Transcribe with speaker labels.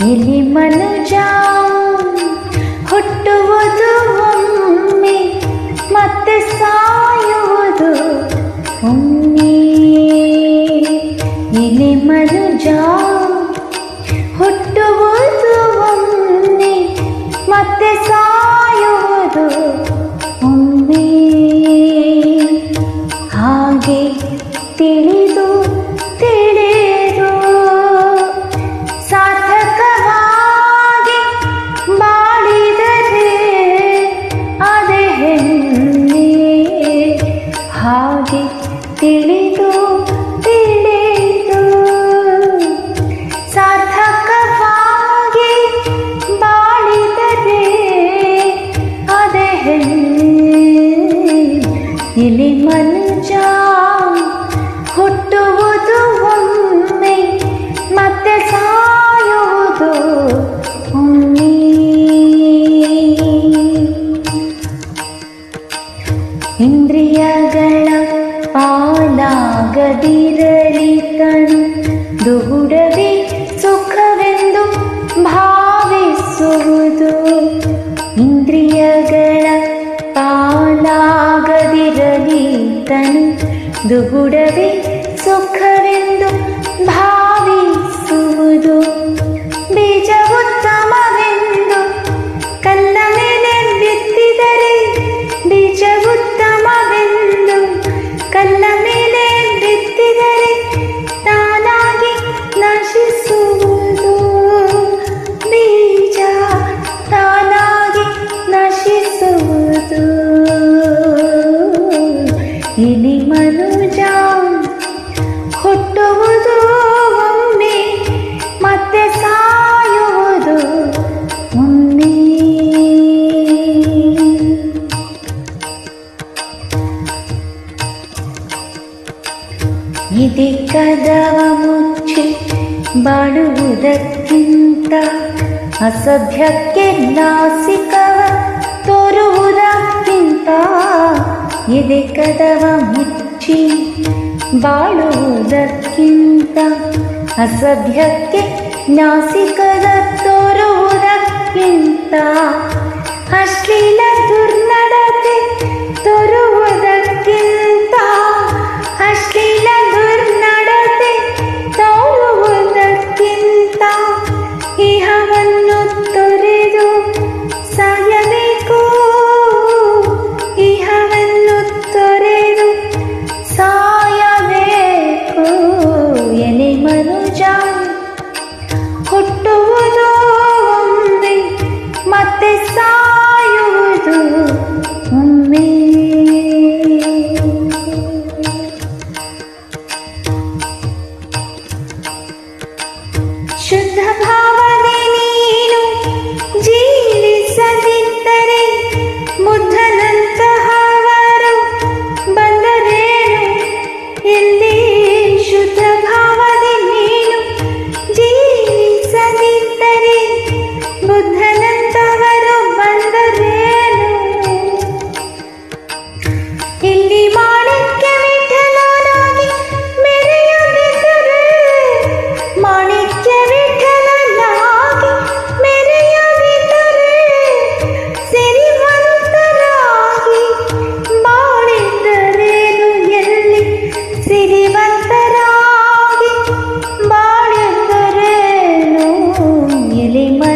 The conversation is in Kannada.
Speaker 1: ಎಲ್ಲಿ ಮನ ಹುಟ್ಟುವುದು ಒಮ್ಮೆ ಮತ್ತೆ ಸಾಯುವುದು ಒಮ್ಮೆ ಎಲೆ ಮನು ತಿಳಿದು ತಿಳಿದು. ಸಾರ್ಥಕವಾಗಿ ಬಾಳಿದರೆ ಅದೇ ಇಲಿ ಮನುಜ ಹುಟ್ಟುವುದು ಒಮ್ಮೆ ಮತ್ತೆ ಸಾಯುವುದು ಇಂದ್ರಿಯಗಳ गन् दुडवी ಸುಖವೆಂದು ಭಾವಿಸುವುದು ಇಂದ್ರಿಯಗಳ ಪಾಲಾಗದಿರಲಿತನು ದುಗುಡವೇ ಇದೆ ಕದವ ಮುಚ್ಚಿ ಬಾಡುವುದಕ್ಕಿಂತ ಅಸಭ್ಯಕ್ಕೆ ನಾಸಿಕವ ತೋರುವುದಕ್ಕಿಂತ ಇದೆ ಕದವ ಮುಚ್ಚಿ ಬಾಳುವುದಕ್ಕಿಂತ ಅಸಭ್ಯಕ್ಕೆ ನಾಸಿಕದ ತೋರುವುದಕ್ಕಿಂತ ಅಶ್ಲೀಲ ಸಾಯುವುದು ಒಮ್ಮೆ ಶುದ್ಧ ಭಾವ ma